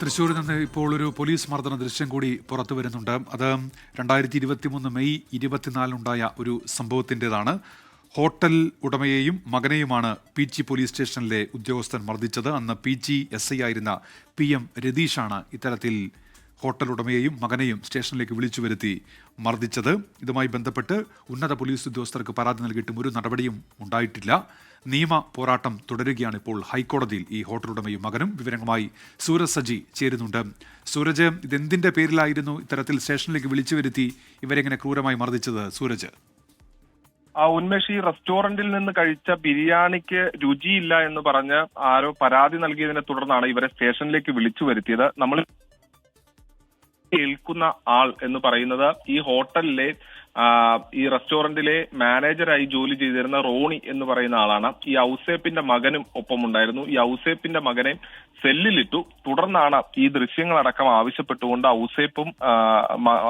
തൃശ്ശൂരിൽ നിന്ന് ഇപ്പോൾ ഒരു പോലീസ് മർദ്ദന ദൃശ്യം കൂടി പുറത്തു വരുന്നുണ്ട്. അത് രണ്ടായിരത്തി ഇരുപത്തിമൂന്ന് മെയ് ഇരുപത്തിനാലിനുണ്ടായ ഒരു സംഭവത്തിന്റെതാണ്. ഹോട്ടൽ ഉടമയെയും മകനെയുമാണ് പി ജി പോലീസ് സ്റ്റേഷനിലെ ഉദ്യോഗസ്ഥൻ മർദ്ദിച്ചത്. അന്ന് പി ജി എസ് ഐ ആയിരുന്ന പി എം രതീഷാണ് ഇത്തരത്തിൽ ഹോട്ടൽ ഉടമയെയും മകനെയും സ്റ്റേഷനിലേക്ക് വിളിച്ചു വരുത്തി മർദ്ദിച്ചത്. ഇതുമായി ബന്ധപ്പെട്ട് ഉന്നത പോലീസ് ഉദ്യോഗസ്ഥർക്ക് പരാതി നൽകിയിട്ടും ഒരു നടപടിയും ഉണ്ടായിട്ടില്ല. നിയമ പോരാട്ടം തുടരുകയാണ് ഇപ്പോൾ ഹൈക്കോടതിയിൽ ഈ ഹോട്ടൽ ഉടമയും മകനും വിവരങ്ങളുമായി സൂരജ് സജി ചേരുന്നുണ്ട്. സൂരജ് ഇതെന്തിന്റെ പേരിലായിരുന്നു ഇത്തരത്തിൽ സ്റ്റേഷനിലേക്ക് വിളിച്ചു വരുത്തി ഇവരെങ്ങനെ ക്രൂരമായി മർദ്ദിച്ചത്? സൂരജ്. ഉന്മേഷ് ഈ റെസ്റ്റോറന്റിൽ നിന്ന് കഴിച്ച ബിരിയാണിക്ക് രുചിയില്ല എന്ന് പറഞ്ഞ് ആരോ പരാതി നൽകിയതിനെ തുടർന്നാണ് ഇവരെ സ്റ്റേഷനിലേക്ക് വിളിച്ചു വരുത്തിയത്. നമ്മൾ ഏൽക്കുന്ന ആൾ എന്ന് പറയുന്നത് ഈ ഹോട്ടലിലെ ഈ റെസ്റ്റോറന്റിലെ മാനേജറായി ജോലി ചെയ്തിരുന്ന റോണി എന്ന് പറയുന്ന ആളാണ്. ഈ ഔസേപ്പിന്റെ മകനും ഒപ്പമുണ്ടായിരുന്നു. ഈ ഔസേപ്പിന്റെ മകനെ സെല്ലിലിട്ടു. തുടർന്നാണ് ഈ ദൃശ്യങ്ങളടക്കം ആവശ്യപ്പെട്ടുകൊണ്ട് ഔസേപ്പും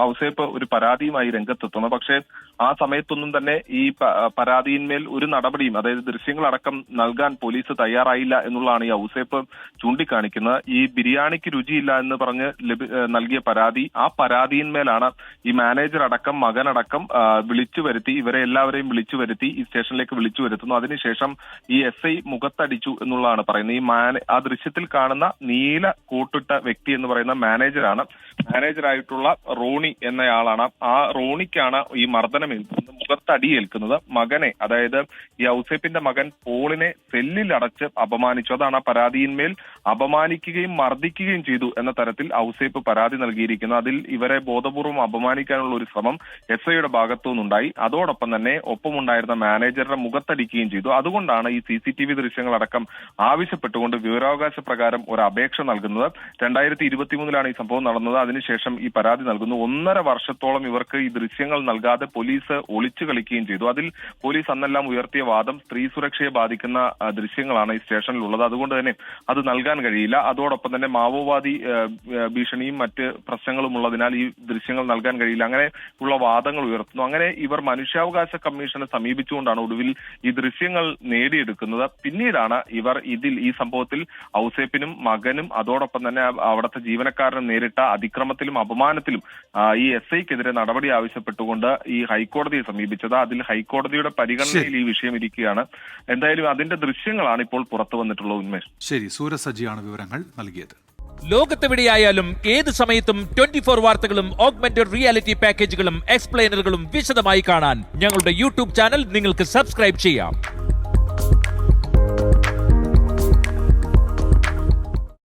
ഔസേപ്പ് ഒരു പരാതിയുമായി രംഗത്തെത്തുന്നത്. പക്ഷേ ആ സമയത്തൊന്നും തന്നെ ഈ പരാതിയിന്മേൽ ഒരു നടപടിയും അതായത് ദൃശ്യങ്ങളടക്കം നൽകാൻ പോലീസ് തയ്യാറായില്ല എന്നുള്ളതാണ് ഈ ഔസേപ്പ് ചൂണ്ടിക്കാണിക്കുന്നത്. ഈ ബിരിയാണിക്ക് രുചിയില്ല എന്ന് പറഞ്ഞ് നൽകിയ പരാതി ആ പരാതിയിന്മേലാണ് ഈ മാനേജർ അടക്കം മകനടക്കം ആ, വിളിച്ചു വരുത്തി ഇവരെ എല്ലാവരെയും വിളിച്ചു വരുത്തി ഈ സ്റ്റേഷനിലേക്ക് വിളിച്ചു വരുത്തുന്നു. അതിനുശേഷം ഈ എസ് ഐ മുഖത്തടിച്ചു എന്നുള്ളതാണ് പറയുന്നത്. ഈ മാന ആ ദൃശ്യത്തിൽ കാണുന്ന നീല കൂട്ടിട്ട വ്യക്തി എന്ന് പറയുന്ന മാനേജറാണ് മാനേജറായിട്ടുള്ള റോണി എന്നയാളാണ്. ആ റോണിക്കാണ് ഈ മർദ്ദനമേൽക്കുന്നത്. മുഖത്തടിയേൽക്കുന്നത് മകനെ അതായത് ഈ ഔസേപ്പിന്റെ മകൻ പോളിനെ സെല്ലിൽ അടച്ച് അപമാനിച്ചു. അതാണ് ആ പരാതിയിന്മേൽ അപമാനിക്കുകയും മർദ്ദിക്കുകയും ചെയ്തു എന്ന തരത്തിൽ ഔസേപ്പ് പരാതി നൽകിയിരിക്കുന്നു. അതിൽ ഇവരെ ബോധപൂർവം അപമാനിക്കാനുള്ള ഒരു ശ്രമം എസ് ഐയുടെ ഭാഗത്തു നിന്നുണ്ടായി. അതോടൊപ്പം തന്നെ ഒപ്പമുണ്ടായിരുന്ന മാനേജറുടെ മുഖത്തടിക്കുകയും ചെയ്തു. അതുകൊണ്ടാണ് ഈ സി സി ടി വി ദൃശ്യങ്ങളടക്കം ആവശ്യപ്പെട്ടുകൊണ്ട് വിവരാവകാശ പ്രകാരം ഒരു അപേക്ഷ നൽകുന്നത്. രണ്ടായിരത്തി ഇരുപത്തിമൂന്നിലാണ് ഈ സംഭവം നടന്നത്. അതിനുശേഷം ഈ പരാതി നൽകുന്നു. ഒന്നര വർഷത്തോളം ഇവർക്ക് ഈ ദൃശ്യങ്ങൾ നൽകാതെ പോലീസ് ഒളിച്ചു കളിക്കുകയും ചെയ്തു. അതിൽ പോലീസ് അന്നെല്ലാം ഉയർത്തിയ വാദം സ്ത്രീ സുരക്ഷയെ ബാധിക്കുന്ന ദൃശ്യങ്ങളാണ് ഈ സ്റ്റേഷനിൽ സ്റ്റേഷനിലുള്ളത്. അതുകൊണ്ട് തന്നെ അത് നൽകാൻ കഴിയില്ല. അതോടൊപ്പം തന്നെ മാവോവാദി ഭീഷണിയും മറ്റ് പ്രശ്നങ്ങളും ഉള്ളതിനാൽ ഈ ദൃശ്യങ്ങൾ നൽകാൻ കഴിയില്ല. അങ്ങനെ ഉള്ള വാദങ്ങൾ ഉയർത്തുന്നു. അങ്ങനെ ഇവർ മനുഷ്യാവകാശ കമ്മീഷനെ സമീപിച്ചുകൊണ്ടാണ് ഒടുവിൽ ഈ ദൃശ്യങ്ങൾ നേടിയെടുക്കുന്നത്. പിന്നീടാണ് ഇവർ ഇതിൽ ഈ സംഭവത്തിൽ ഔസേപ്പിനും മകനും അതോടൊപ്പം തന്നെ അവിടുത്തെ ജീവനക്കാരനും നേരിട്ട അതിക്രമത്തിലും അപമാനത്തിലും ഈ എസ് ഐക്കെതിരെ നടപടി ആവശ്യപ്പെട്ടുകൊണ്ട് ഈ ഹൈക്കോടതിയെ സമീപിച്ചത് അതിൽ ഹൈക്കോടതിയുടെ പരിഗണനയിൽ ഈ വിഷയം ഇരിക്കുകയാണ്. എന്തായാലും അതിന്റെ ദൃശ്യങ്ങളാണ് ഇപ്പോൾ പുറത്തു വന്നിട്ടുള്ളത് ഉന്മേഷ്. ശരി സൂരസജിയാണ് വിവരങ്ങൾ നൽകിയത്. ലോകത്തെവിടെയായാലും ഏത് സമയത്തും ട്വന്റി ഫോർ വാർത്തകളും ഓഗ്മെന്റഡ് റിയാലിറ്റി പാക്കേജുകളും എക്സ്പ്ലെയിനറുകളും വിശദമായി കാണാൻ ഞങ്ങളുടെ യൂട്യൂബ് ചാനൽ നിങ്ങൾക്ക് സബ്സ്ക്രൈബ് ചെയ്യാം.